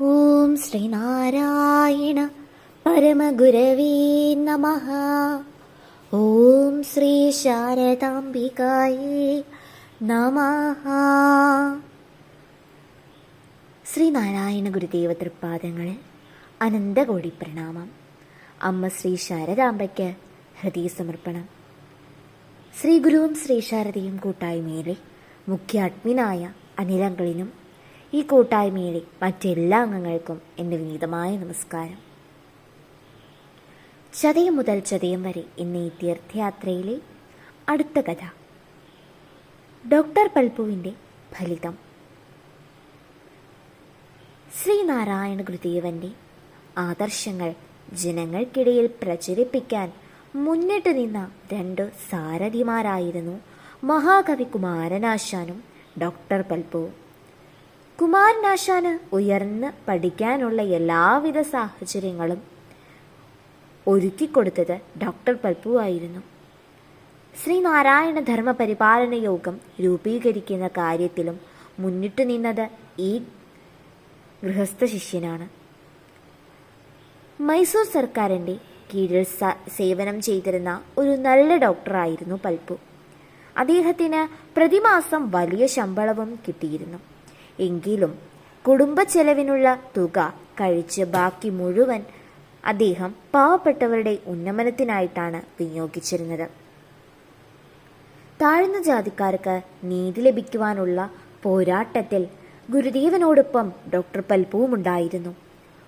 ഓം ശ്രീനാരായണ പരമഗുരവീ നമ. ഓം ശ്രീ ശാരദാംബികായേ നമ. ശ്രീനാരായണ ഗുരുദേവ തൃപ്പാദങ്ങളിൽ അനന്തകോടി പ്രണാമം. അമ്മ ശ്രീ ശാരദാംബയ്ക്ക് ഹൃദയ സമർപ്പണം ശ്രീ ഗുരുവും ശ്രീ ശാരദയും കൂട്ടായ്മയിലെ മുഖ്യ അഡ്മിനായ അനിലങ്കളിനും ഈ കൂട്ടായ്മയിലെ മറ്റെല്ലാ അംഗങ്ങൾക്കും എന്റെ വിനീതമായ നമസ്കാരം. ചതയം മുതൽ ചതയം വരെ എന്ന ഈ തീർത്ഥയാത്രയിലെ അടുത്ത കഥ. ഡോക്ടർ പൽപുവിന്റെ ഫലിതം. ശ്രീനാരായണ ഗുരുദേവന്റെ ആദർശങ്ങൾ ജനങ്ങൾക്കിടയിൽ പ്രചരിപ്പിക്കാൻ മുന്നിട്ട് നിന്ന രണ്ട് സാരഥിമാരായിരുന്നു മഹാകവി കുമാരനാശാനും ഡോക്ടർ പൽപുവും കുമാരനാശാന് ഉയർന്ന് പഠിക്കാനുള്ള എല്ലാവിധ സാഹചര്യങ്ങളും ഒരുക്കിക്കൊടുത്തത് ഡോക്ടർ പൽപ്പു ആയിരുന്നു. ശ്രീനാരായണ ധർമ്മ പരിപാലന യോഗം രൂപീകരിക്കുന്ന കാര്യത്തിലും മുന്നിട്ട് നിന്നത് ഈ ഗൃഹസ്ഥ ശിഷ്യനാണ്. മൈസൂർ സർക്കാരിന്റെ കീഴിൽ സേവനം ചെയ്തിരുന്ന ഒരു നല്ല ഡോക്ടറായിരുന്നു പൽപ്പു. അദ്ദേഹത്തിന് പ്രതിമാസം വലിയ ശമ്പളവും കിട്ടിയിരുന്നു. എങ്കിലും കുടുംബ ചെലവിനുള്ള തുക കഴിച്ച് ബാക്കി മുഴുവൻ അദ്ദേഹം പാവപ്പെട്ടവരുടെ ഉന്നമനത്തിനായിട്ടാണ് വിനിയോഗിച്ചിരുന്നത്. താഴ്ന്ന ജാതിക്കാർക്ക് നീതി ലഭിക്കുവാനുള്ള പോരാട്ടത്തിൽ ഗുരുദേവനോടൊപ്പം ഡോക്ടർ പൽപുവും ഉണ്ടായിരുന്നു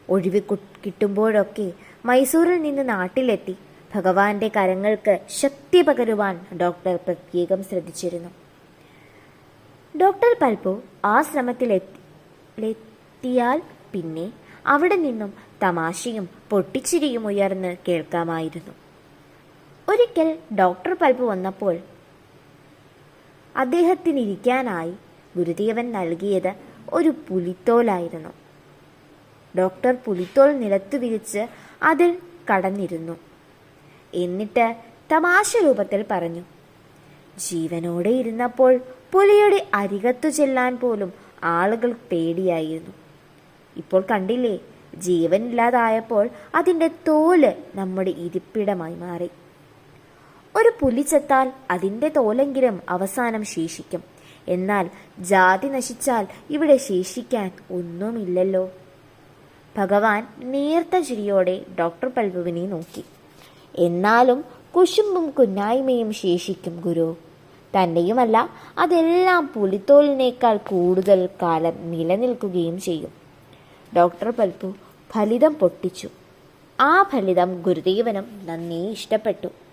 ഒഴിവ് കിട്ടുമ്പോഴൊക്കെ മൈസൂരിൽ നിന്ന് നാട്ടിലെത്തി ഭഗവാന്റെ കരങ്ങൾക്ക് ശക്തി പകരുവാൻ ഡോക്ടർ പ്രത്യേകം ശ്രദ്ധിച്ചിരുന്നു. ഡോക്ടർ പൽപു ആ ശ്രമത്തിലെത്തിയാൽ പിന്നെ അവിടെ നിന്നും തമാശയും പൊട്ടിച്ചിരിയും ഉയർന്ന് കേൾക്കാമായിരുന്നു. ഒരിക്കൽ ഡോക്ടർ പൽപു വന്നപ്പോൾ അദ്ദേഹത്തിനിരിക്കാനായി ഗുരുദേവൻ നൽകിയത് ഒരു പുലിത്തോലായിരുന്നു. ഡോക്ടർ പുലിത്തോൽ നിലത്തു വിരിച്ച് അതിൽ കടന്നിരുന്നു. എന്നിട്ട് തമാശ രൂപത്തിൽ പറഞ്ഞു ജീവനോടെ ഇരുന്നപ്പോൾ പുലിയുടെ അരികത്തു ചെല്ലാൻ പോലും ആളുകൾ പേടിയായിരുന്നു. ഇപ്പോൾ കണ്ടില്ലേ ജീവനില്ലാതായപ്പോൾ അതിന്റെ തോൽ നമ്മുടെ ഇരിപ്പിടമായി മാറി. ഒരു പുലി ചത്താൽ അതിന്റെ തോലെങ്കിലും അവസാനം ശേഷിക്കും. എന്നാൽ ജാതി നശിച്ചാൽ ഇവിടെ ശേഷിക്കാൻ ഒന്നുമില്ലല്ലോ. ഭഗവാൻ നേർത്ത ചിരിയോടെ ഡോക്ടർ പൽഭുവിനെ നോക്കി. എന്നാലും കുശുമ്പും കുന്നായ്മയും ശേഷിക്കും ഗുരു. തന്നെയുമല്ല അതെല്ലാം പുലിത്തോലിനേക്കാൾ കൂടുതൽ കാലം നിലനിൽക്കുകയും ചെയ്യും. ഡോക്ടർ പൽപ്പു ഫലിതം പൊട്ടിച്ചു. ആ ഫലിതം ഗുരുദേവനും നന്നേ ഇഷ്ടപ്പെട്ടു.